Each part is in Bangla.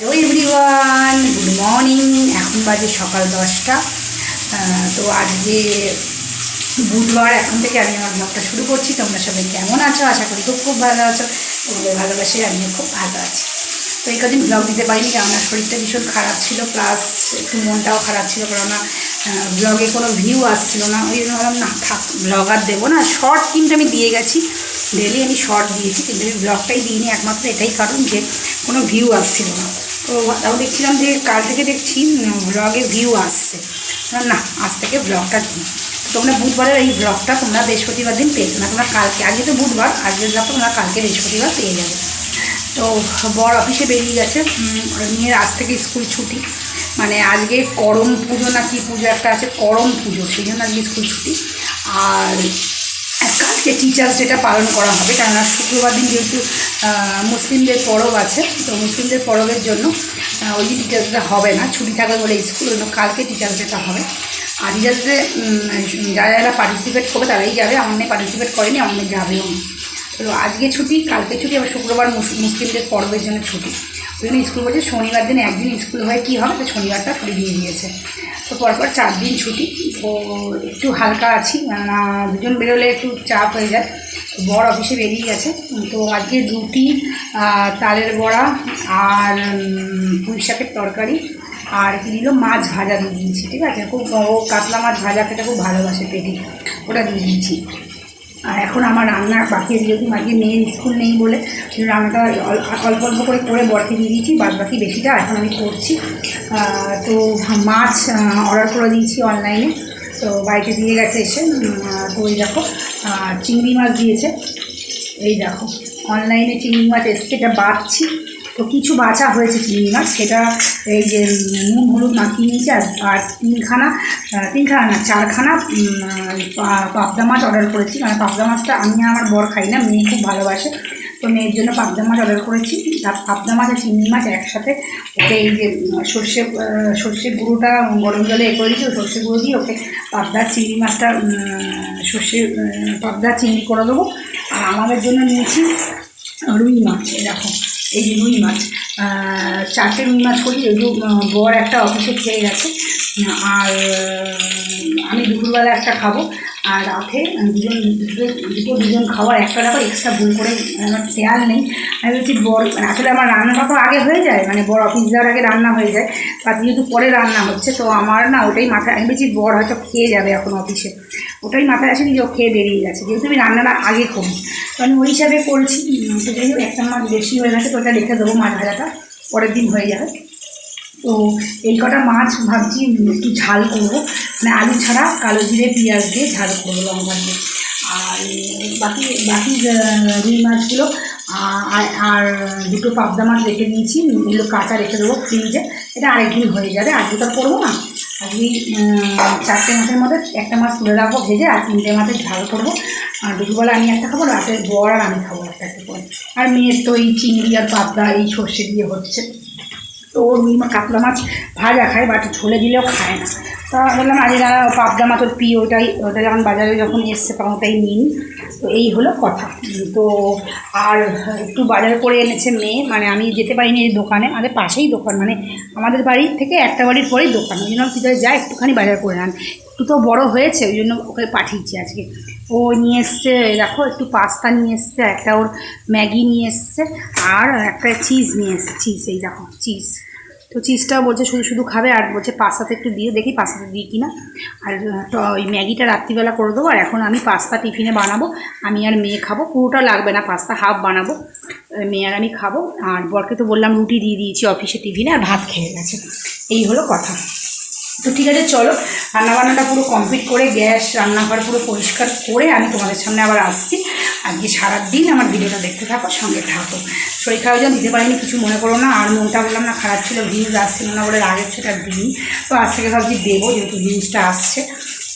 হ্যালো এভরিওয়ান গুড মর্নিং এখন বাজে সকাল দশটা। তো আজকে বুধবার, এখন থেকে আমি আমার ব্লগটা শুরু করছি। তোমরা সবাই কেমন আছো? আশা করি খুব খুব ভালো আছো। তোমাদের ভালোবাসে আমিও খুব ভালো আছি। তো এই কদিন ব্লগ দিতে পারিনি, কেননা শরীরটা ভীষণ খারাপ ছিল প্লাস একটু মনটাও খারাপ ছিল, কেননা ব্লগে কোনো ভিউ আসছিল না। ওই জন্য ভাবলাম, না, থাক ব্লগ আর দেবো না। শর্ট কিন্তু আমি দিয়ে গেছি। ডেলি আমি শর্ট দিয়েছি, কিন্তু আমি ব্লগটাই দিইনি। একমাত্র এটাই কারণ যে, কোনো ভিউ আসছিল না। তো তাও দেখছিলাম যে, কাল থেকে দেখছি ব্লগে ভিউ আসছে। না, আজ থেকে ব্লগটা দিই। তোমরা বুধবারের এই ব্লগটা তোমরা বৃহস্পতিবার দিন পেয়েছ না তোমরা কালকে, আজকে তো বুধবার, আজকের ব্লগটা তোমরা কালকে বৃহস্পতিবার পেয়ে যাবে। তো বর অফিসে বেরিয়ে গেছে। মেয়ের আজ থেকে স্কুল ছুটি। মানে আজকে করম পুজো না কি পুজো একটা আছে, করম পুজো, সেই জন্য আজকে স্কুল ছুটি। আর কালকে টিচার্স ডেটা পালন করা হবে, কেননা শুক্রবার দিন যেহেতু মুসলিমদের পরব আছে, তো মুসলিমদের পরবের জন্য ওই দিন টিচার্স ডেটা হবে না, ছুটি থাকবে বলে স্কুল জন্য কালকে টিচার্স ডেটা হবে। আর টিচার্স যারা যারা পার্টিসিপেট করবে তারাই যাবে, আমার পার্টিসিপেট করেনি মেয়ে যাবেও তো আজকে ছুটি, কালকে ছুটি, আবার শুক্রবার মুস- মুসলিমদের পর্বের জন্য ছুটি। ওই জন্য স্কুল বলছে শনিবার দিন একদিন স্কুল হয়ে, কী হবে? তো শনিবারটা ছুটি দিয়ে দিয়েছে। তো পরপর চার দিন ছুটি। তো একটু হালকা আছি দুজন বেরোলে একটু চাপ হয়ে যায়। বর অফিসে বেরিয়ে গেছে। তো আজকে রুটি তালের বড়া আর পুঁই শাকের তরকারি। আর কি দিল? মাছ ভাজা দিয়ে দিয়েছি, ঠিক আছে? খুব, ও কাতলা মাছ ভাজা খেতে খুব ভালোবাসে পেটি। ওটা দিয়ে দিয়েছি। আর এখন আমার রান্নার বাকি যেহেতু মাঝে মেয়ের স্কুল নেই বলে রান্নাটা অল্প অল্প করে করে বরকে দিয়ে দিয়েছি বাদ বাকি বেশিটা এখন আমি করছি। তো মাছ অর্ডার করে দিয়েছি অনলাইনে তো বাড়িতে দিয়ে গেছে এসে তো ওই দেখো চিংড়ি মাছ দিয়েছে। এই দেখো অনলাইনে চিংড়ি মাছ এসছে, এটা বাড়ছি তো কিছু বাঁচা হয়েছে চিংড়ি মাছ। সেটা এই যে নুন, হলুদ মাখিয়ে নিয়েছি আর আর তিনখানা তিনখানা না, চারখানা পাবদা মাছ অর্ডার করেছি। মানে পাবদা মাছটা আমি আমার বর খাই না, মেয়ে খুব ভালোবাসে। তো মেয়ের জন্য পাবদা মাছ অর্ডার করেছি। আর পাবদা মাছ আর চিংড়ি মাছ একসাথে ওকে এই যে সর্ষে সর্ষে গুঁড়োটা গরম জলে এ করে দিয়েছি। সর্ষে গুঁড়ো দিয়ে ওকে পাবদা চিংড়ি মাছটা সর্ষে পাবদা চিংড়ি করে দেবো। আর আমাদের জন্য নিয়েছি রুই মাছ দেখো এই যে রুই মাছ চারটে রুই মাছ করি আহ, বর একটা অফিসে খেয়ে গেছে। আর আমি দুপুরবেলা একটা খাব আর রাতে দুজন দুটো দুজন খাওয়ার একটা দেখো এক্সট্রা ভুল করে আমার খেয়াল নেই। আমি বলছি বর আসলে আমার রান্নাটা তো আগে হয়ে যায় মানে বর অফিস যাওয়ার আগে রান্না হয়ে যায় বা যেহেতু পরে রান্না হচ্ছে তো আমার না ওটাই মাথায় আমি বলছি বর হয়তো খেয়ে যাবে এখন অফিসে। ওটাই মাথায় আসেনি যে ও খেয়ে বেরিয়ে গেছে। যেহেতু আমি রান্নাটা আগে করি। তো আমি ওই হিসাবে করছি হোক, একটা মাছ বেশি হয়ে গেছে, তো ওটা রেখে দেবো মাছ ভাজাটা। পরের দিন হয়ে যাবে। তো এই কটা মাছ ভাবছি একটু ঝাল করব। মানে আলু ছাড়া কালো জিরে, পেঁয়াজ দিয়ে ঝাল করব লঙ্কা দিয়ে। আর বাকি বাকি রুই মাছগুলো আর দুটো পাবদা মাছ রেখে দিয়েছি। এগুলো কাঁচা রেখে দেবো ফ্রিজে। এটা আরেকদিন হয়ে যাবে। আজকে তো করব না? আজকে চারটে মাছের মধ্যে একটা মাছ তুলে রাখব, ভেজে আর তিনটে মাছের ঝাল করব। আর দুপুরবেলা আমি একটা খাব, রাতের বর আর আমি খাব একটা একটা করে আর মেয়ের তো এই চিংড়ি আর পাতলা এই সর্ষে দিয়ে হচ্ছে। তো ওর রুই কাতলা মাছ ভাজা খায় বাট ঝোলে দিলেও খায় না। তা বললাম আজ যারা পাবদা মাছ, ওর প্রিয়, ওটাই, ওটা যখন বাজারে যখন এসছে, তখন ওটাই নিন। তো এই হলো কথা। তো আর একটু বাজার করে এনেছে মেয়ে মানে আমি যেতে পারিনি এই দোকানে, আমাদের পাশেই দোকান মানে আমাদের বাড়ির থেকে একটা বাড়ির পরেই দোকান। ওই জন্য ভিতরে যায় একটুখানি বাজার করে আন। একটু তো বড় হয়েছে, ওই জন্য ওকে পাঠিয়েছি আজকে। ও নিয়ে এসছে দেখো, একটু পাস্তা নিয়ে এসছে, একটা ওর ম্যাগি নিয়ে এসছে, আর একটা চিজ নিয়ে এসছে চিজ এই দেখো চিজ তো চিজটা বলছে শুধু শুধু খাবে আর বলছে পাস্তাতে একটু দিয়ে দেখি পাস্তাতে দিই কি না আর ওই ম্যাগিটা রাত্রিবেলা করে দেবো, আর এখন আমি পাস্তা টিফিনে বানাবো। আমি আর মেয়ে খাব, পুরোটা লাগবে না, পাস্তা হাফ বানাবো। মেয়ে আর আমি খাব। আর বরকে তো বললাম রুটি দিয়ে দিয়েছি অফিসে টিফিনে, আর ভাত খেয়ে গেছে। এই হলো কথা। তো ঠিক আছে, চলো। রান্নাবান্নাটা পুরো কমপ্লিট করে, গ্যাস, রান্নাঘর পুরো পরিষ্কার করে আমি তোমাদের সামনে আবার আসছি। আজকে সারাদিন আমার ভিডিওটা দেখতে থাকো, সঙ্গে থাকো। শরীর খারাপ যখন দিতে পারিনি, কিছু মনে করো না। আর মনটা বললাম না, খারাপ ছিল ভিউজ আসছিল না বলে রাগের সেটা দিই তো আজ থেকে ভাবছি দেবো, যেহেতু ভিউজটা আসছে।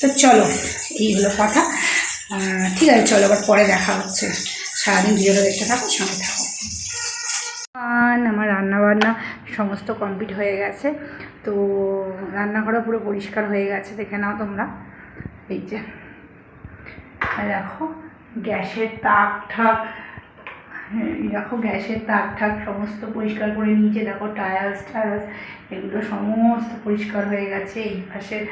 তো চলো, এই হলো কথা। ঠিক আছে, চলো আবার পরে দেখা হচ্ছে। সারাদিন ভিডিওটা দেখতে থাকো, সঙ্গে থাকো। আমার রান্না বান্না সমস্ত কমপ্লিট হয়ে গেছে। তো রান্নাঘরও পুরো পরিষ্কার হয়ে গেছে, দেখে নাও তোমরা। এই যে দেখো, গ্যাসের তাক ঠাক দেখো, গ্যাসের তাক ঠাক সমস্ত পরিষ্কার করে নিয়েছে, দেখো টায়ার্স টায়ার্স এগুলো সমস্ত পরিষ্কার হয়ে গেছে। এই পাশের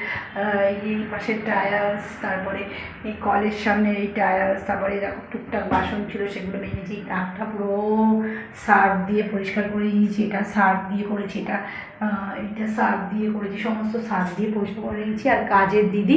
এই পাশের টায়ার্স তারপরে এই কলের সামনে এই টায়ার্স তারপরে দেখো টুকটাক বাসন ছিল, সেগুলো মেজেছি এই তাকটা পুরো সার্ফ দিয়ে পরিষ্কার করে নিয়েছি। এটা সার্ফ দিয়ে করেছি, এটা এটা সার্ফ দিয়ে করেছি, সমস্ত সার্ফ দিয়ে পরিষ্কার করে নিয়েছি। আর কাজের দিদি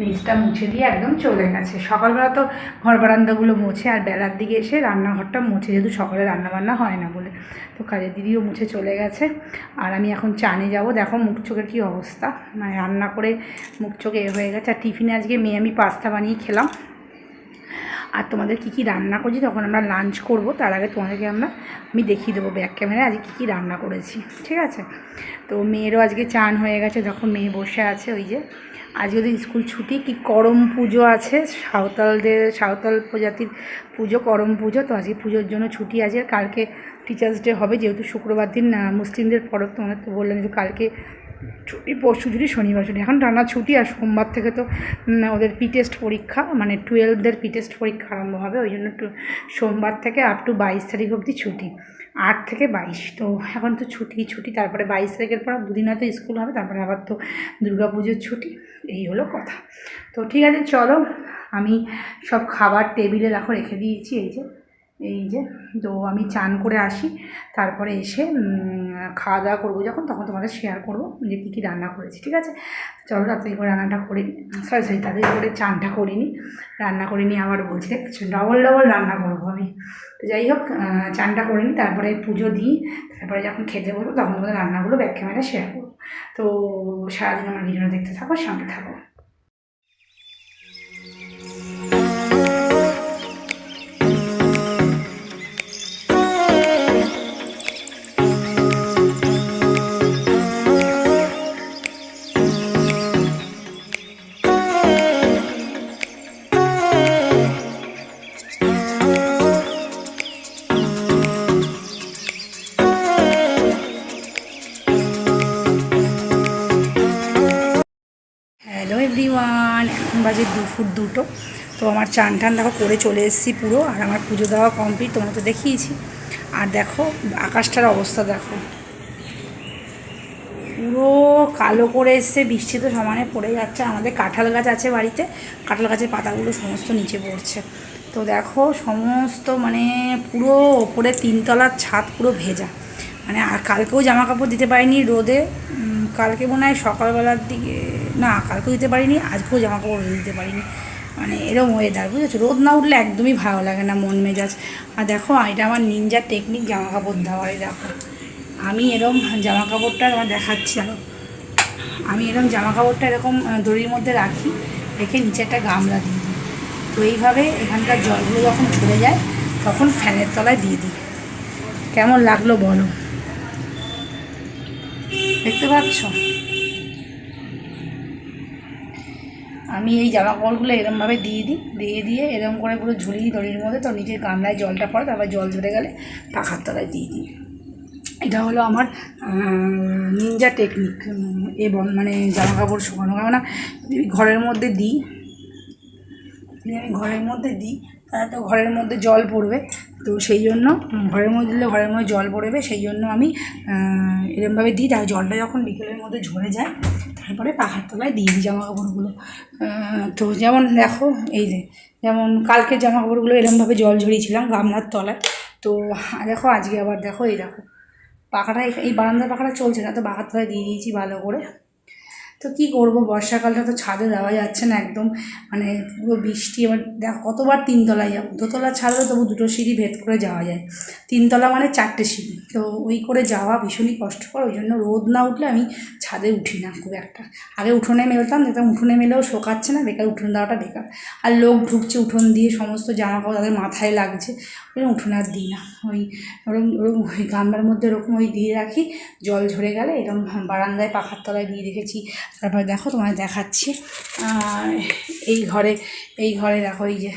নিচটা মুছে দিয়ে একদম চলে গেছে। সকালবেলা তো ঘর বারান্দাগুলো মুছে, আর বেলার দিকে এসে রান্নাঘরটা মুছে, যেহেতু সকালে রান্নাবান্না হয় না বলে। তো কাজের দিদিও মুছে চলে গেছে। আর আমি এখন চানে যাব। দেখো মুখ চোখের কী অবস্থা। মানে রান্না করে মুখ চোখে হয়ে গেছে। আর টিফিনে আজকে মেয়ে আমি পাস্তা বানিয়ে খেলাম। আর তোমাদের কী কী রান্না করছি তখন আমরা লাঞ্চ করব। তার আগে তোমাদেরকে আমরা, আমি দেখিয়ে দেবো ব্যাক ক্যামেরায় আজকে কী কী রান্না করেছি। ঠিক আছে? তো মেয়েরও আজকে চান হয়ে গেছে। যখন মেয়ে বসে আছে ওই যে। আজকে ওদের স্কুল ছুটি। কি করম পুজো আছে। সাঁওতালদের, সাঁওতাল প্রজাতির পুজো, করম পুজো। তো আজকে পুজোর জন্য ছুটি আছে। কালকে টিচার্স ডে হবে, যেহেতু শুক্রবার দিন মুসলিমদের পরব, তোমাদের তো বললাম যে কালকে ছুটি, পরশু ছুটি, শনিবার ছুটি। এখন টানা ছুটি, আর সোমবার থেকে তো ওদের পি টেস্ট পরীক্ষা মানে টুয়েলভদের পি টেস্ট পরীক্ষা আরম্ভ হবে, ওই জন্য সোমবার থেকে আপ টু বাইশ তারিখ অবধি ছুটি। আট থেকে বাইশ, তো এখন তো ছুটি ছুটি, তারপরে বাইশ তারিখের পর দুদিন হয়তো স্কুল হবে, তারপরে আবার তো পুজোর ছুটি, এই হলো কথা। তো ঠিক আছে, চলো, আমি সব খাবার টেবিলে দেখো, রেখে দিয়েছি, এই যে। এই যে, তো আমি চান করে আসি। তারপরে এসে খাওয়া দাওয়া করব যখন, তখন তোমাদের শেয়ার করব যে কী কী রান্না করেছি, ঠিক আছে? চলো তাড়াতাড়ি করে রান্নাটা করে সরি সরি তাড়াতাড়ি করে চানটা করে নিই রান্না করে নিই আবার বলছি দেখছ ডবল ডবল রান্না করব আমি। তো যাই হোক চানটা করে নিই তারপরে পুজো দিই। তারপরে যখন খেতে বলব তখন তোমাদের রান্নাগুলো ব্যাক ক্যামেরা শেয়ার করব। তো সারাদিন আমার ভিডিওটা দেখতে থাকো, সঙ্গে থাকো। এভরিওয়ান এখন বাজে দুপুর দুটো। তো আমার চান টান দেখো করে চলে এসেছি পুরো, আর আমার পুজো দেওয়া কমপ্লিট তোমরা তো দেখিয়েছি। আর দেখো, আকাশটার অবস্থা দেখো। পুরো কালো করে এসছে, বৃষ্টি তো সমানে পড়ে যাচ্ছে। আমাদের কাঁঠাল গাছ আছে বাড়িতে, কাঁঠাল গাছের পাতাগুলো সমস্ত নিচে পড়ছে। তো দেখো, সমস্ত মানে পুরো ওপরে তিনতলার ছাদ পুরো ভেজা। মানে আর কালকেও জামা কাপড় দিতে পারিনি রোদে কালকে মনে হয় সকালবেলার দিকে, না কালকেও দিতে পারিনি, আজকেও জামা কাপড় দিতে পারিনি। মানে এরকম ওয়েদার বুঝেছ? রোদ না উঠলে একদমই ভালো লাগে না, মন মেজাজ। আর দেখো, এটা আমার নিনজা টেকনিক জামা কাপড় দেওয়ার দেখো। আমি এরকম জামা কাপড়টা আমার দেখাচ্ছি আরও আমি এরকম জামা কাপড়টা এরকম দড়ির মধ্যে রাখি, রেখে নিচে একটা গামলা দিয়ে দিই। তো এইভাবে এখানকার জলগুলো যখন ঝরে যায়, তখন ফ্যানের তলায় দিয়ে দিই। কেমন লাগল বলো? দেখতে পাচ্ছ? আমি এই জামা কাপড়গুলো এরমভাবে দিয়ে দিই, দিয়ে দিয়ে এরম করে পুরো দিই দড়ির মধ্যে, তো নিচের গামলায় জলটা পড়ে, তারপর জল ঝরে গেলে পাখার তলায় দিয়ে দিই। এটা হলো আমার নিনজা টেকনিক এবং মানে জামা কাপড় শুকানো। কেননা ঘরের মধ্যে দিই আমি ঘরের মধ্যে দিই, তাহলে তো ঘরের মধ্যে জল পড়বে। তো সেই জন্য ঘরের মধ্যে দিলে ঘরের মধ্যে জল পড়বে সেই জন্য আমি এরমভাবে দিই। তার জলটা যখন বিকেলের মধ্যে ঝরে যায় তারপরে পাখার তলায় দিয়ে দিই জামা কাপড়গুলো তো যেমন দেখো এই যে যেমন কালকে জামা কাপড়গুলো এরমভাবে জল ঝরিয়েছিলাম গামলার তলায়। তো দেখো আজকে আবার দেখো এই দেখো পাখাটা এই- বারান্দার পাখাটা চলছে না তো বাঁকার তলায় দিয়ে দিয়েছি ভালো করে। তো কী করব? বর্ষাকালটা তো ছাদে দেওয়া যাচ্ছে না একদম। মানে পুরো বৃষ্টি, এবার দেখো কতবার তিনতলায় যাব। দোতলা ছাদে তবু দুটো সিঁড়ি ভেদ করে যাওয়া যায়। তিনতলা মানে চারটে সিঁড়ি। তো ওই করে যাওয়া ভীষণই কষ্টকর, ওই জন্য রোদ না উঠলে আমি ছাদে উঠি না খুব একটা। আগে উঠোনে মেলতাম দেখতাম উঠোনে মেলেও শোকাচ্ছে না, বেকার উঠোন দেওয়াটা বেকার। আর লোক ঢুকছে উঠোন দিয়ে, সমস্ত জামা কাপড় তাদের মাথায় লাগছে। জন্য উঠোনে আর দিই না। ওই ওরকম ওরকম ওই গামলার মধ্যে ওরকম ওই দিয়ে রাখি, জল ঝরে গেলে এরকম বারান্দায় পাখার তলায় দিয়ে রেখেছি। তারপরে দেখো তোমায় দেখাচ্ছি। এই ঘরে এই ঘরে দেখো এই যে,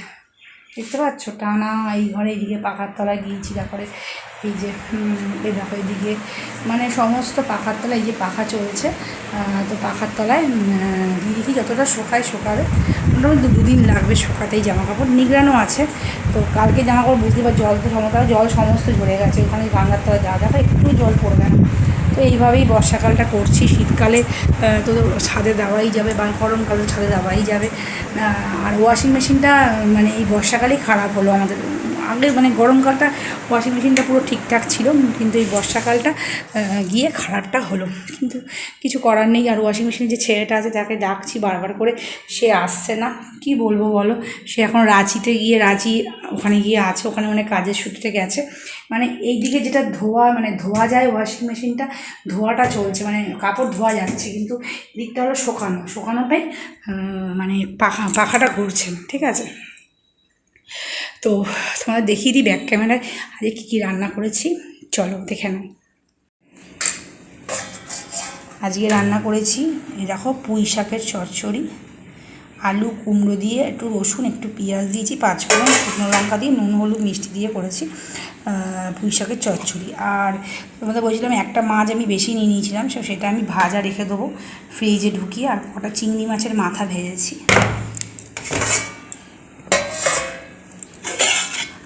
দেখতে পাচ্ছ? টানা এই ঘরে এইদিকে পাখার তলায় গিয়েছি তারপরে এই যে এই দেখো এইদিকে মানে সমস্ত পাখার তলায় এই যে পাখা চলছে তো পাখার তলায় দিয়ে দেখি যতটা শোকায় শোকাবে, মোটামুটি দু দিন লাগবে শুকাতেই জামা কাপড় নিগড়ানো আছে, তো কালকে জামা কাপড় বুঝতে পার জল তো সমস্ত, জল সমস্ত ঝরে গেছে, ওখানে গঙ্গার তলায় যা দেখা, একটু জল পড়বে না। তো এইভাবেই বর্ষাকালটা করছি, শীতকালে তো ছাদে দেওয়াই যাবে, বা গরমকালে ছাদে দেওয়াই যাবে। আর ওয়াশিং মেশিনটা মানে এই বর্ষাকালেই খারাপ হলো আমাদের। আগে মানে গরমকালটা ওয়াশিং মেশিনটা পুরো ঠিকঠাক ছিল, কিন্তু এই বর্ষাকালটা গিয়ে খারাপটা হলো। কিন্তু কিছু করার নেই, আর ওয়াশিং মেশিনে যে ছেলেটা আছে তাকে ডাকছি বারবার করে, সে আসছে না। কি বলব বলো? সে এখন রাঁচিতে গিয়ে, রাঁচি ওখানে গিয়ে আছে, ওখানে মানে কাজের সূত্রে গেছে। মানে এই দিকে যেটা ধোয়া মানে ধোয়া যায় ওয়াশিং মেশিনটা ধোয়াটা চলছে মানে কাপড় ধোয়া যাচ্ছে, কিন্তু এদিকটা হলো শোকানো। শোকানোটাই মানে পাখা, পাখাটা ঘুরছে, ঠিক আছে? তো তোমাদের দেখিয়ে দিই ব্যাক ক্যামেরায় আজকে কী কী রান্না করেছি? চলো দেখে নাও। আজকে রান্না করেছি দেখো পুঁই শাকের চচ্চড়ি, আলু কুমড়ো দিয়ে একটু রসুন, একটু পেঁয়াজ দিয়েছি, পাঁচফোড়ন, শুকনো লঙ্কা দিয়ে নুন, হলুদ, মিষ্টি দিয়ে করেছি পুঁই শাকের চচ্চড়ি। আর তোমাদের বলছিলাম একটা মাছ আমি বেশি নিয়ে নিয়েছিলাম, সো সেটা আমি ভাজা রেখে দেবো, ফ্রিজে ঢুকিয়ে, আর কটা চিংড়ি মাছের মাথা ভেজেছি।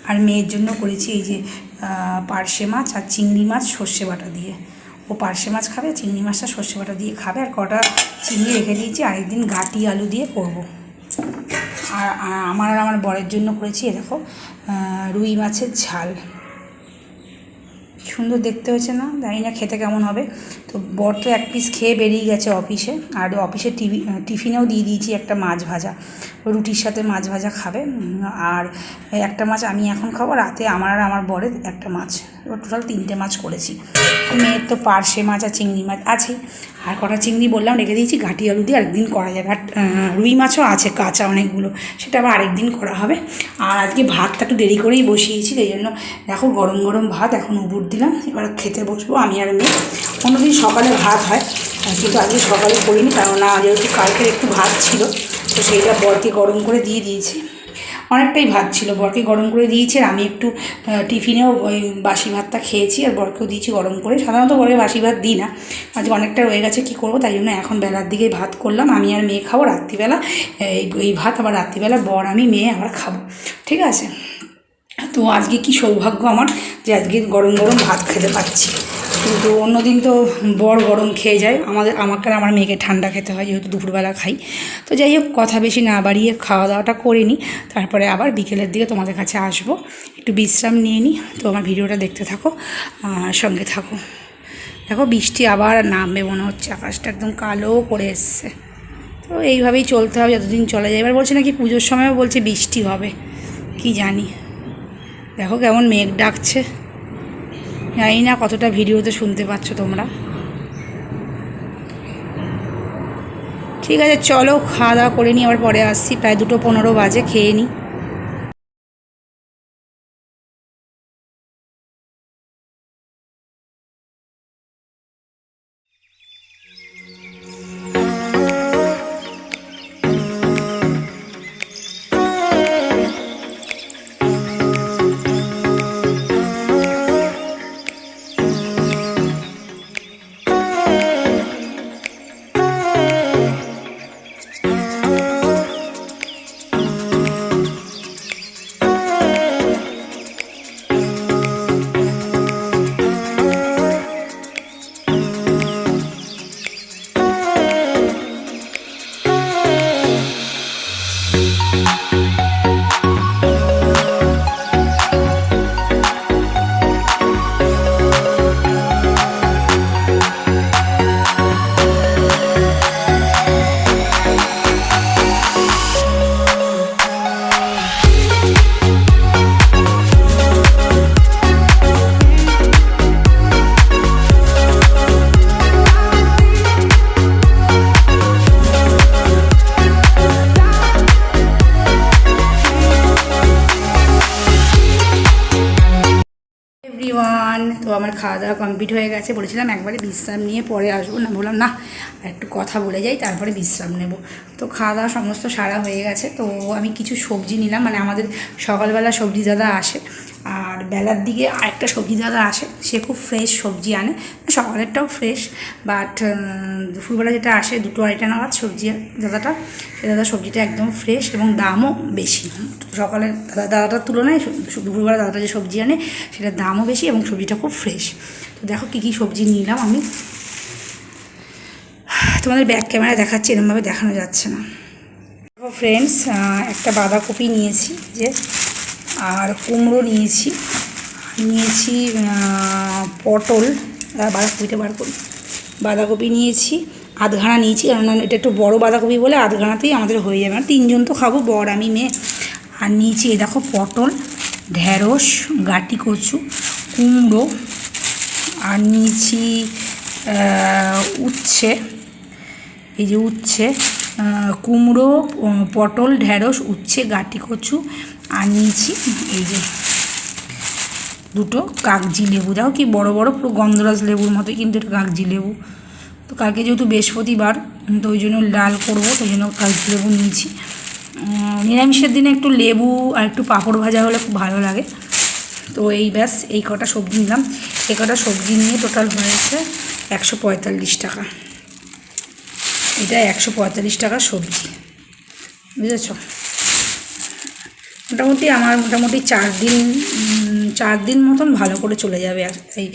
আর মেয়ের জন্য করেছি এই যে পার্শে মাছ আর চিংড়ি মাছ সর্ষে বাটা দিয়ে ও পার্শে মাছ খাবে, চিংড়ি মাছটা সর্ষে বাটা দিয়ে খাবে আর কটা চিংড়ি রেখে দিয়েছি, আরেকদিন গাটি আলু দিয়ে করব। আর আমার আমার বরের জন্য করেছি, এ দেখো রুই মাছের ঝাল সুন্দর দেখতে হয়েছে না, জানি না খেতে কেমন হবে। তো বর তো এক পিস খেয়ে বেরিয়ে গেছে অফিসে আর অফিসে টিভি টিফিনেও দিয়ে দিয়েছি একটা মাছ ভাজা। রুটির সাথে মাছ ভাজা খাবে আর একটা মাছ আমি এখন খাব, রাতে আমার আর আমার বরের একটা মাছ। টোটাল তিনটে মাছ করেছি। মেয়ের তো পার্শে মাছ আর চিংড়ি মাছ আছে। আর কটা চিংড়ি বললাম, রেখে দিয়েছি, ঘাটি আলু দিয়ে আরেকদিন করা যাবে। আর রুই মাছও আছে, কাঁচা অনেকগুলো, সেটা আবার আরেকদিন করা হবে। আর আজকে ভাতটা একটু দেরি করেই বসিয়েছি এই জন্য দেখো গরম গরম ভাত, এখন উবুর দিলাম, এবার খেতে বসবো আমি আর মেয়ে। অন্যদিন সকালে ভাত হয় কিন্তু আজকে সকালে করিনি কারণ যেহেতু কালকের একটু ভাত ছিল, তো সেইটা বরকে গরম করে দিয়ে দিয়েছি। অনেকটাই ভাত ছিল। বরকে গরম করে দিয়েছি আমি একটু টিফিনেও ওই বাসি ভাতটা খেয়েছি আর বরকেও দিয়েছি গরম করে। সাধারণত বরকে বাসি ভাত দিই না। আজকে অনেকটা রয়ে গেছে, কী করব? তাই জন্য এখন বেলার দিকে ভাত করলাম। আমি আর মেয়ে খাব রাত্রিবেলা। এই এই ভাত আবার রাত্রিবেলা, বর, আমি, মেয়ে আবার খাব। ঠিক আছে? তো আজকে কি সৌভাগ্য আমার যে আজকে গরম গরম ভাত খেতে পাচ্ছি কিন্তু অন্যদিন তো বড় গরম খেয়ে যায়। আমাদের, আমাকে আর আমার মেয়েকে ঠান্ডা খেতে হয়, যেহেতু দুপুরবেলা খাই। তো যাই হোক, কথা বেশি না বাড়িয়ে খাওয়া দাওয়াটা করে নিই। তারপরে আবার বিকেলের দিকে তোমাদের কাছে আসব। একটু বিশ্রাম নিয়ে নিই। তো আমার ভিডিওটা দেখতে থাকো সঙ্গে থাকো। দেখো, বৃষ্টি আবার নামবে মনে হচ্ছে। আকাশটা একদম কালো করে এসছে। তো এইভাবেই চলতে হবে যতদিন চলে যায়। এবার বলছে নাকি পুজোর সময়ও বলছে বৃষ্টি হবে। কি জানি। দেখো কেমন মেঘ ডাকছে। জানি না কতটা ভিডিওতে শুনতে পাচ্ছ তোমরা। ঠিক আছে, চলো খাওয়া দাওয়া করে নিই, আবার পরে আসছি, প্রায় দুটো পনেরো বাজে, খেয়ে নিই। কমপ্লিট হয়ে গেছে বলেছিলাম একবারে বিশ্রাম নিয়ে পরে আসব। না বললাম না কথা বলে যাই, তারপরে বিশ্রাম নেব। তো খাওয়া দাওয়া সমস্ত সারা হয়ে গেছে, তো আমি কিছু সবজি নিলাম। মানে আমাদের সকালবেলা সবজি দাদা আসে, আর বেলার দিকে আরেকটা সবজি দাদা আসে, সে খুব ফ্রেশ সবজি আনে। সকালেরটাও ফ্রেশ বাট দুপুরবেলা যেটা আসে, দুটো আড়াইটা নাগাদ সবজি দাদাটা, সে দাদা সবজিটা একদম ফ্রেশ এবং দামও বেশি। সকালে দাদা, দাদাটার তুলনায় দুপুরবেলা দাদাটা যে সবজি আনে, সেটার দামও বেশি এবং সবজিটা খুব ফ্রেশ তো দেখো কী কী সবজি নিলাম আমি। তোমাদের ব্যাক ক্যামেরা দেখাচ্ছি, এরমভাবে দেখানো যাচ্ছে না। দেখো ফ্রেন্ডস একটা বাঁধাকপি নিয়েছি, যে, আর কুমড়ো নিয়েছি নিয়েছি পটল বাঁধাকপিটা বার করি। বাঁধাকপি নিয়েছি আধঘানা নিয়েছি কারণ এটা একটু বড় বাঁধাকপি বলে আধঘানাতেই আমাদের হয়ে যাবে। আর তিনজন তো খাব, বর, আমি, মেয়ে। আর নিয়েছি, এই দেখো পটল ঢ্যাঁড়স গাটি কচু, কুমড়ো। আর নিয়েছি উচ্ছে। এই যে উচ্ছে কুমড়ো পটল ঢ্যাঁড়স উচ্ছে, গাটি কচু আর নিয়েছি এই যে দুটো কাগজি লেবু। দেখো কি বড় বড় পুরো গন্ধরাজ লেবুর মতোই কিন্তু এটা কাগজি লেবু। তো কালকে যেহেতু বৃহস্পতিবার, তো ওই জন্য ডাল করব ওই জন্য কাগজি লেবু নিয়েছি। নিরামিষের দিনে একটু লেবু আর একটু পাঁপড় ভাজা হলে খুব ভালো লাগে। তো এই ব্যাস, এই কটা সবজি নিলাম। এই কটা সবজি নিয়ে টোটাল হয়েছে একশো পঁয়তাল্লিশ টাকা। এটা একশো পঁয়তাল্লিশ টাকা সবজি। বুঝেছ? মোটামুটি আমার মোটামুটি চার দিন চার দিন মতন ভালো করে চলে যাবে এই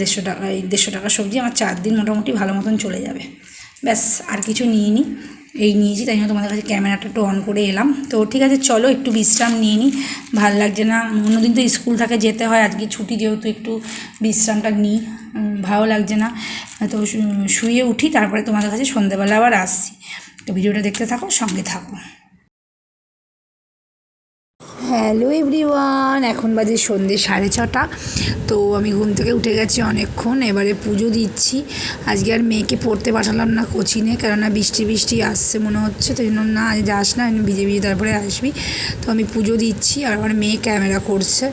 দেড়শো টাকা, এই দেড়শো টাকা সবজি। আমার চার দিন মোটামুটি ভালো মতন চলে যাবে। ব্যাস, আর কিছু নিয়ে নিই এই নিয়েছি, তাই জন্য তোমাদের কাছে ক্যামেরাটা একটু অন করে এলাম। তো ঠিক আছে, চলো একটু বিশ্রাম নিয়ে নিই ভালো লাগছে না, অন্যদিন তো স্কুল থাকে, যেতে হয়, আজকে ছুটি যেহেতু একটু বিশ্রামটা নিই ভালো লাগছে না। তো শুয়ে উঠি, তারপরে তোমাদের কাছে সন্ধ্যেবেলা আবার আসছি। তো ভিডিওটা দেখতে থাকো, সঙ্গে থাকো। হ্যালো এভরিওয়ান, এখন বাজে সন্ধ্যে সাড়ে ছটা। তো আমি ঘুম থেকে উঠে গেছি অনেকক্ষণ, এবারে পুজো দিচ্ছি। আজকে আর মেয়েকে পড়তে পাঠালাম না কোচিনে, কেননা বৃষ্টি বৃষ্টি আসছে মনে হচ্ছে তো জন্য না, আজ যাস না ভিজে ভিজে তারপরে আসবি। তো আমি পুজো দিচ্ছি, আর আমার মেয়ে ক্যামেরা করছে।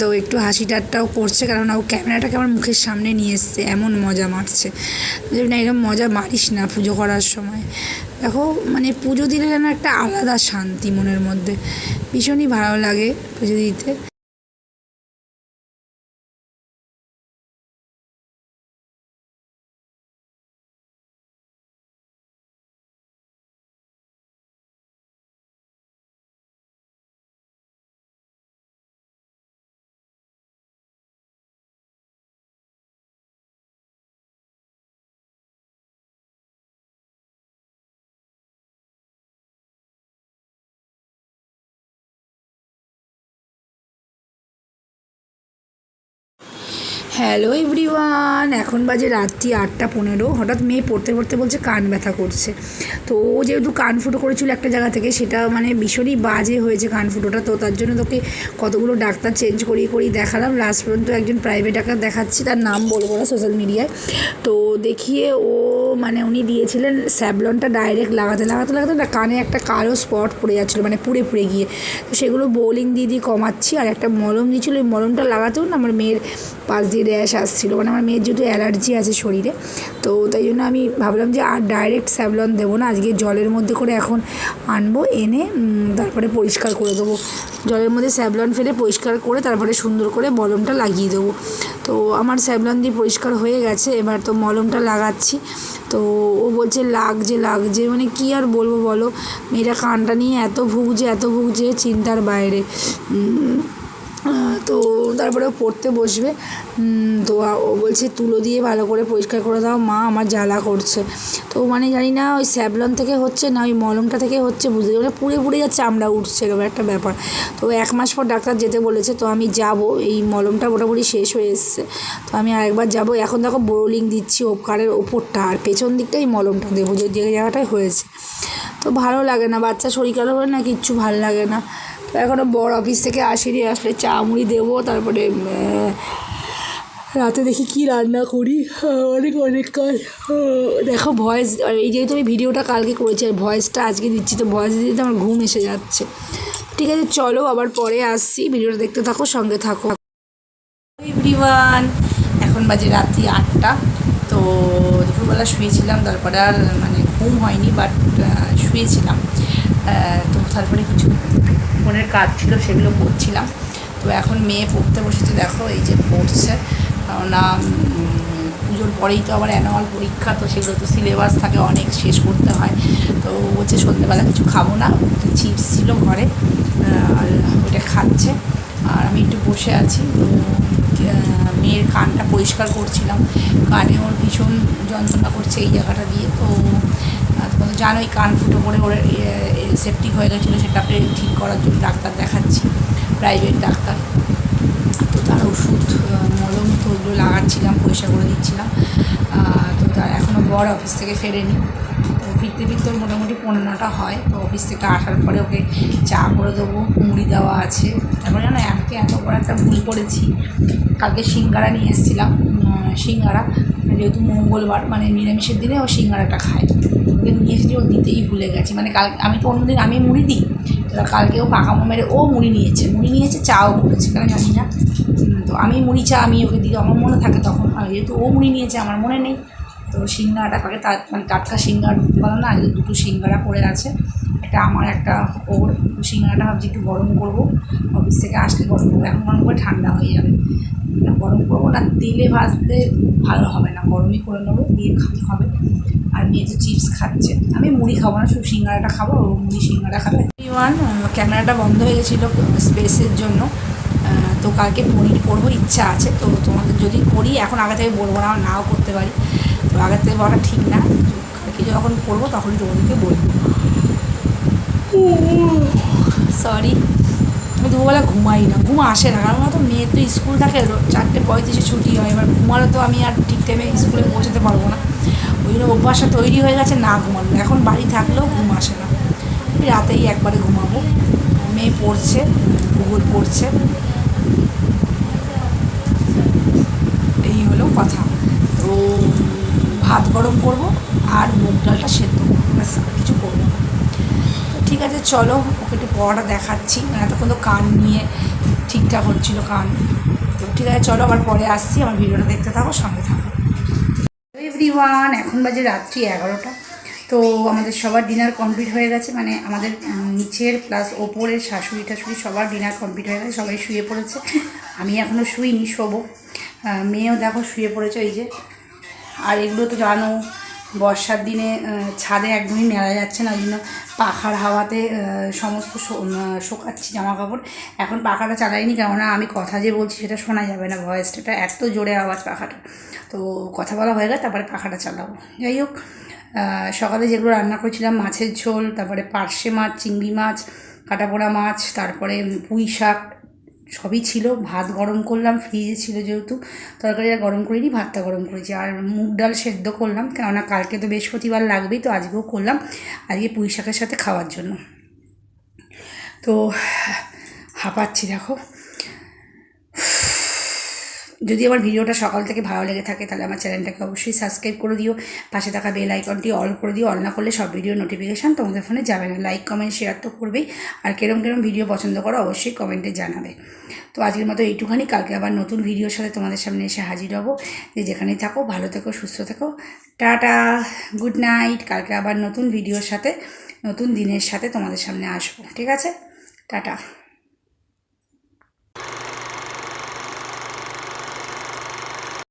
তো একটু হাসি ঠাট্টাও করছে কারণ ও ক্যামেরাটাকে আমার মুখের সামনে নিয়ে এসছে, এমন মজা মারছে। না এরকম মজা মারিস না পুজো করার সময়। দেখো মানে পুজো দিলে যেন একটা আলাদা শান্তি মনের মধ্যে। ভীষণই ভালো লাগে পুজো দিতে। হ্যালো এভরিওয়ান এখন বাজে রাত্রি আটটা পনেরো। হঠাৎ মেয়ে পড়তে পড়তে বলছে, কান ব্যথা করছে। তো ও যেহেতু কান ফুটো করেছিল একটা জায়গা থেকে, সেটা মানে ভীষণই বাজে হয়েছে কান ফুটোটা। তো তার জন্য তোকে কতগুলো ডাক্তার চেঞ্জ করিয়ে করিয়ে দেখালাম। লাস্ট পর্যন্ত একজন প্রাইভেট ডাক্তার দেখাচ্ছি, তার নাম বলব না সোশ্যাল মিডিয়ায় তো দেখিয়ে ও মানে উনি দিয়েছিলেন স্যাবলনটা ডাইরেক্ট লাগাতে লাগাতে লাগাতে না, কানে একটা কালো স্পট পড়ে যাচ্ছিল মানে পুড়ে পুড়ে গিয়ে। তো সেগুলো বোলিং দিয়ে দিয়ে কমাচ্ছি। আর একটা মলম দিয়েছিলো, ওই মলমটা লাগাতেও না আমার মেয়ের পাশ দিয়ে র্যাশ আসছিল। মানে আমার মেয়ের যেহেতু অ্যালার্জি আছে শরীরে, তো তাই জন্য আমি ভাবলাম যে আর ডাইরেক্ট স্যাবলন দেবো না, আজকে জলের মধ্যে করে এখন আনব, এনে তারপরে পরিষ্কার করে দেবো। জলের মধ্যে স্যাবলন ফেলে পরিষ্কার করে তারপরে সুন্দর করে মলমটা লাগিয়ে দেবো। তো আমার স্যাবলন দিয়ে পরিষ্কার হয়ে গেছে, এবার তো মলমটা লাগাচ্ছি। তো ও বলছে, লাগছে লাগছে। মানে কি আর বলব বলো? মেয়েরা কানটা নিয়ে এত ভুগছে এত ভুগছে চিন্তার বাইরে। তো তারপরে পড়তে বসবে। তো ও বলছে, তুলো দিয়ে ভালো করে পরিষ্কার করে দাও, মা আমার জ্বালা করছে। তো মানে জানি না, ওই স্যাবলন থেকে হচ্ছে না, ওই মলমটা থেকে হচ্ছে বুঝতে মানে পুড়ে পুড়ে যাচ্ছে, চামড়া উঠছে, এরকম একটা ব্যাপার। তো এক মাস পর ডাক্তার যেতে বলেছে, তো আমি যাব, এই মলমটা মোটামুটি শেষ হয়ে এসছে। তো আমি আরেকবার যাব, এখন দেখো বোরোলিং দিচ্ছি, ওপকারের ওপরটা, আর পেছন দিকটা এই মলমটা দেবো, যে জায়গাটায় হয়েছে। তো ভালো লাগে না, বাচ্চা শরীর খারাপ হলে না, কিচ্ছু ভালো লাগে না। এখনও বড় অফিস থেকে আসেনি, আসলে চা মুড়ি দেবো, তারপরে রাতে দেখি কি রান্না করি। অনেক অনেক কাজ। দেখো ভয়েস এই যেহেতু আমি ভিডিওটা কালকে করেছি, আর ভয়েসটা আজকে দিচ্ছি, তো ভয়েস দিতে আমার ঘুম এসে যাচ্ছে। ঠিক আছে, চলো আবার পরে আসছি। ভিডিওটা দেখতে থাকো, সঙ্গে থাকো। এভরিওয়ান এখন বাজে রাত্রি আটটা। তো দুপুরবেলা শুয়েছিলাম, তারপরে আর মানে ঘুম হয়নি বাট শুয়েছিলাম। তো তারপরে কিছু ফোনের কাজ ছিল, সেগুলো করছিলাম। তো এখন মেয়ে পড়তে বসেছে, দেখো, এই যে পড়ছে। কেননা পুজোর পরেই তো আবার অ্যানুয়াল পরীক্ষা, তো সেগুলো তো সিলেবাস থাকে, অনেক শেষ করতে হয়। তো বলছে, সন্ধ্যেবেলা কিছু খাব না চিপস ছিল ঘরে আর ওইটা খাচ্ছে। আর আমি একটু বসে আছি মেয়ের কানটা পরিষ্কার করছিলাম। কানে ওর ভীষণ যন্ত্রণা করছে এই জায়গাটা দিয়ে, তো তোমরা তো জানোই কান ফুটো করে ওর সেপটিক হয়ে গেছিল সেটাকে ঠিক করার জন্য ডাক্তার দেখাচ্ছি প্রাইভেট ডাক্তার। তো তার ওষুধ, মলম তো ওগুলো লাগাচ্ছিলাম, পয়সা করে দিচ্ছিলাম। তো তার এখনও বড় অফিস থেকে ফেরেনি। তো ফিরতে ফিরতে ওর মোটামুটি পনেরোটা হয়, তো অফিস থেকে আসার পরে ওকে চা করে দেবো, মুড়ি দেওয়া আছে। তারপরে জানো আজকে এত বড় একটা ভুল করেছি। কালকে সিঙ্গারা নিয়ে এসেছিলাম সিঙ্গারা। যেহেতু মঙ্গলবার মানে নিরামিষের দিনে ও সিঙ্গারাটা খায়। ওকে নিয়ে এসেছি ও দিতেই ভুলে গেছে। মানে কাল, আমি তো অন্যদিন, আমি মুড়ি দিই। এবার ও পাকা মেরে ও মুড়ি নিয়েছে। মুড়ি নিয়েছে, চাও করেছে, কেন জানি না। তো আমি মুড়ি চা, আমি ওকে দিই আমার মনে থাকে তখন। আর যেহেতু ও মুড়ি নিয়েছে, আমার মনে নেই। তো সিঙ্গারাটা কাকে তার মানে টাটকা সিঙ্গার বলো না দুটো সিঙ্গারা পড়ে আছে। একটা আমার, একটা ওর। সিঙ্গারাটা ভাবছি একটু গরম করব। অফিস থেকে আসলে গরম করব। এখন গরম করে ঠান্ডা হয়ে যাবে। গরম করব না, তেলে ভাজতে ভালো হবে না। গরমই করে নেব, দিয়ে খাতে হবে আর মেয়ে তো চিপস খাচ্ছে। আমি মুড়ি খাব না, শুধু সিঙ্গারাটা খাব ও মুড়ি সিঙ্গারা খাবে। ক্যামেরাটা বন্ধ হয়ে গেছিল স্পেসের জন্য। তো কালকে পনির করব ইচ্ছা আছে। তো তোমাদের যদি করি এখন আগে থেকে বলব না, নাও করতে পারি। তো আগে থেকে বলা ঠিক না। কালকে যখন করব তখনই তোমাদেরকে বলব। সরি আমি দুপুরবেলা ঘুমাই না। ঘুম আসে না। কারণ তো মেয়ের তো স্কুল থাকে চারটে, পঁয়ত্রিশে ছুটি হয়। এবার ঘুমালে তো আমি আর ঠিক টাইমে স্কুলে পৌঁছাতে পারব না। ওই জন্য অভ্যাসটা তৈরি হয়ে গেছে, না ঘুমানো। এখন বাড়ি থাকলেও ঘুম আসে না। রাতেই একবারে ঘুমাবো। মেয়ে পড়ছে ভূগোল পড়ছে এই হলো কথা। তো ভাত গরম করব আর মুগ ডালটা সেদ্ধ করব, ব্যাস কিছু করব তো ঠিক আছে, চলো, ওকে একটু পড়াটা দেখাচ্ছি। এতক্ষণ তো কান নিয়ে ঠিকঠাক হচ্ছিল কান। তো ঠিক আছে, চলো, আবার পরে আসছি, আমার ভিডিওটা দেখতে থাকো, সঙ্গে থাকো। এভরিওয়ান এখন বাজে রাত্রি এগারোটা। তো আমাদের সবার ডিনার কমপ্লিট হয়ে গেছে মানে আমাদের নিচের প্লাস ওপরের শাশুড়ি টাশুড়ি সবার ডিনার কমপ্লিট হয়ে গেছে, সবাই শুয়ে পড়েছে। আমি এখনও শুইনি, শোবো। মেয়েও দেখো শুয়ে পড়েছে, ওই যে। আর এগুলো তো জানো, বর্ষার দিনে ছাদে একদমই মেলা যাচ্ছে না, ওই জন্য পাখার হাওয়াতে সমস্ত শোকাচ্ছি জামা কাপড় এখন পাখাটা চালাইনি কেননা আমি কথা যে বলছি সেটা শোনা যাবে না, ভয়েসটা এত জোরে আওয়াজ পাখাটা। তো কথা বলা হয়ে গেছে, তারপরে পাখাটা চালাবো। যাই হোক সকালে যেগুলো রান্না করেছিলাম, মাছের ঝোল, তারপরে পার্শে মাছ, চিংড়ি মাছ, কাটাপোড়া মাছ, তারপরে পুঁই শাক সবই ছিল, ভাত গরম করলাম ফ্রিজে ছিল যেহেতু তরকারিটা গরম করিনি, ভাতটা গরম করেছি। আর মুগ ডাল সেদ্ধ করলাম, কেননা কালকে তো বৃহস্পতিবার লাগবেই, তো আজকেও করলাম, আজকে পুঁই শাকের সাথে খাওয়ার জন্য। তো হাঁপাচ্ছি, দেখো। যদি আমার ভিডিওটা সকাল থেকে ভালো লেগে থাকে, তাহলে আমার চ্যানেলটাকে অবশ্যই সাবস্ক্রাইব করে দিও। পাশে থাকা বেল আইকনটি অল করে দিও। অল না করলে সব ভিডিও নোটিফিকেশান তোমাদের ফোনে যাবে না। লাইক কমেন্ট শেয়ার তো করবেই। আর কেরম কেরম ভিডিও পছন্দ করো, অবশ্যই কমেন্টে জানাবে। তো আজকের মতো এইটুখানি। কালকে আবার নতুন ভিডিওর সাথে তোমাদের সামনে এসে হাজির হব। যে যেখানেই থাকো, ভালো থেকো, সুস্থ থেকো। টাটা! গুড নাইট কালকে আবার নতুন ভিডিওর সাথে, নতুন দিনের সাথে তোমাদের সামনে আসব। ঠিক আছে? টাটা!